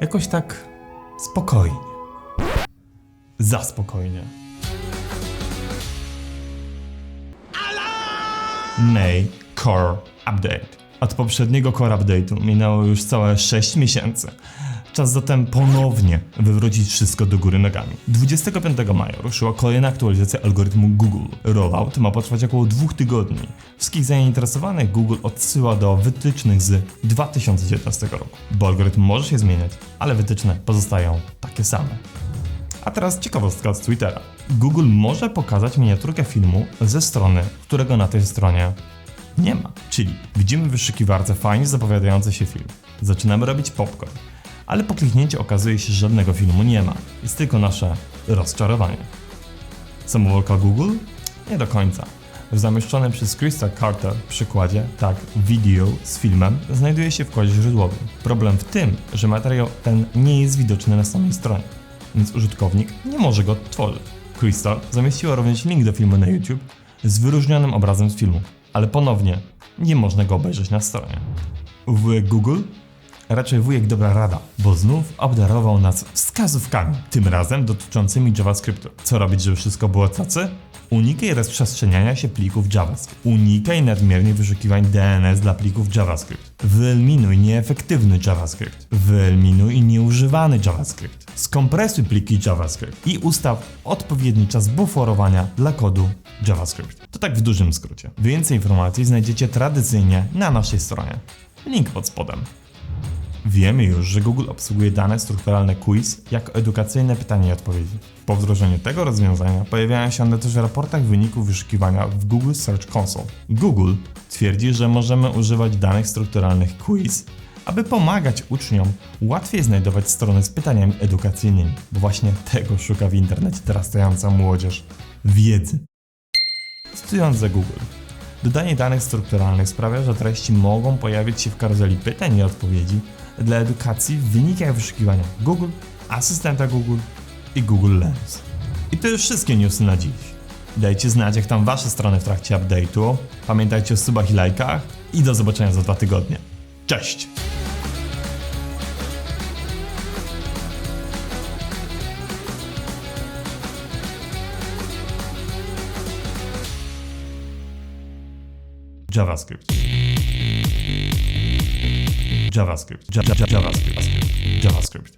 Jakoś tak spokojnie. Za spokojnie. May Core Update. Od poprzedniego Core Update'u minęło już całe 6 miesięcy. Czas zatem ponownie wywrócić wszystko do góry nogami. 25 maja ruszyła kolejna aktualizacja algorytmu Google. Rollout ma potrwać około dwóch tygodni. Wszystkich zainteresowanych Google odsyła do wytycznych z 2019 roku. Bo algorytm może się zmieniać, ale wytyczne pozostają takie same. A teraz ciekawostka z Twittera. Google może pokazać miniaturkę filmu ze strony, którego na tej stronie nie ma. Czyli widzimy w wyszukiwarce fajnie zapowiadający się film. Zaczynamy robić popcorn, ale po kliknięciu okazuje się, że żadnego filmu nie ma. Jest tylko nasze rozczarowanie. Samowolka Google? Nie do końca. W zamieszczonym przez Krista Carter przykładzie tag video z filmem znajduje się w kodzie źródłowym. Problem w tym, że materiał ten nie jest widoczny na samej stronie, więc użytkownik nie może go odtworzyć. Krista zamieściła również link do filmu na YouTube z wyróżnionym obrazem z filmu, ale ponownie nie można go obejrzeć na stronie. W Google raczej wujek dobra rada, bo znów obdarował nas wskazówkami, tym razem dotyczącymi JavaScriptu. Co robić, żeby wszystko było cacy? Unikaj rozprzestrzeniania się plików JavaScript. Unikaj nadmiernych wyszukiwań DNS dla plików JavaScript. Wyeliminuj nieefektywny JavaScript. Wyeliminuj nieużywany JavaScript. Skompresuj pliki JavaScript i ustaw odpowiedni czas buforowania dla kodu JavaScript. To tak w dużym skrócie. Więcej informacji znajdziecie tradycyjnie na naszej stronie. Link pod spodem. Wiemy już, że Google obsługuje dane strukturalne quiz jako edukacyjne pytania i odpowiedzi. Po wdrożeniu tego rozwiązania pojawiają się one też w raportach wyników wyszukiwania w Google Search Console. Google twierdzi, że możemy używać danych strukturalnych quiz, aby pomagać uczniom łatwiej znajdować strony z pytaniami edukacyjnymi, bo właśnie tego szuka w internecie teraz młodzież wiedzy. Cytując za Google, dodanie danych strukturalnych sprawia, że treści mogą pojawić się w karuzeli pytań i odpowiedzi dla edukacji w wynikach wyszukiwania Google, asystenta Google i Google Lens. I to już wszystkie newsy na dziś. Dajcie znać, jak tam wasze strony w trakcie update'u. Pamiętajcie o subach i lajkach i do zobaczenia za dwa tygodnie. Cześć! JavaScript. JavaScript. Ja- ja- JavaScript. JavaScript.